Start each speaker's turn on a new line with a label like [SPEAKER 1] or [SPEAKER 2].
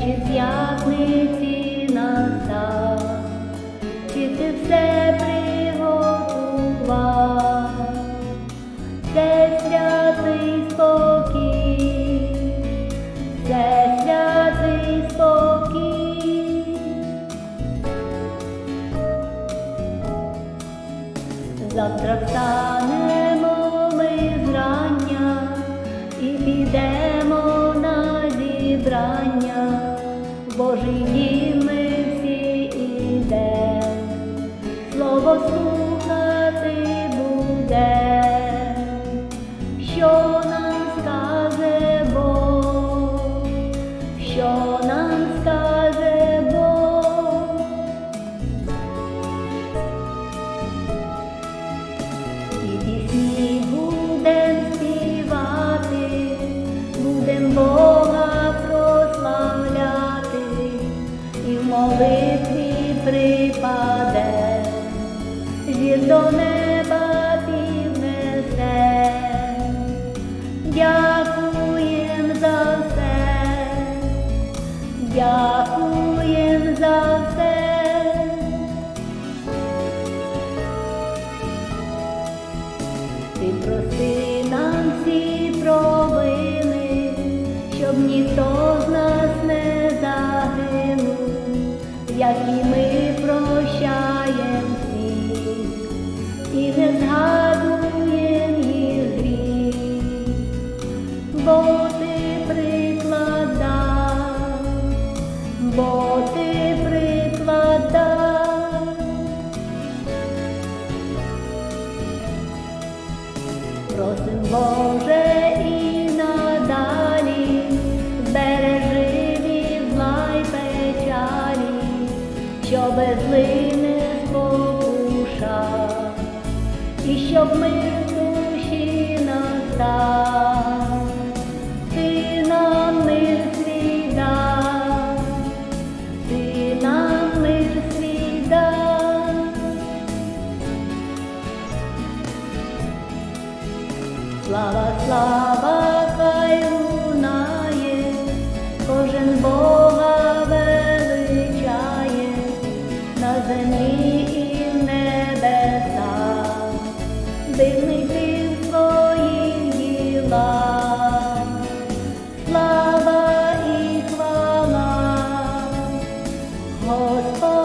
[SPEAKER 1] п'ятниці настав, чи ти все приготував, це святий спокій, це святий спокій. Завтра встанемо і в молитві припаде, зір до неба піднесе. Дякуєм за все, дякуєм за все. Ти прости і ми прощаєм всіх, і не згадуєм їх гріх, бо ти приклад дав, бо. Просим Боже не спокушав, і щоб мир в душі настав, ти нам мир свій дав, ти нам мир свій. Слава, слава, хай лунає, кожен Бога heart.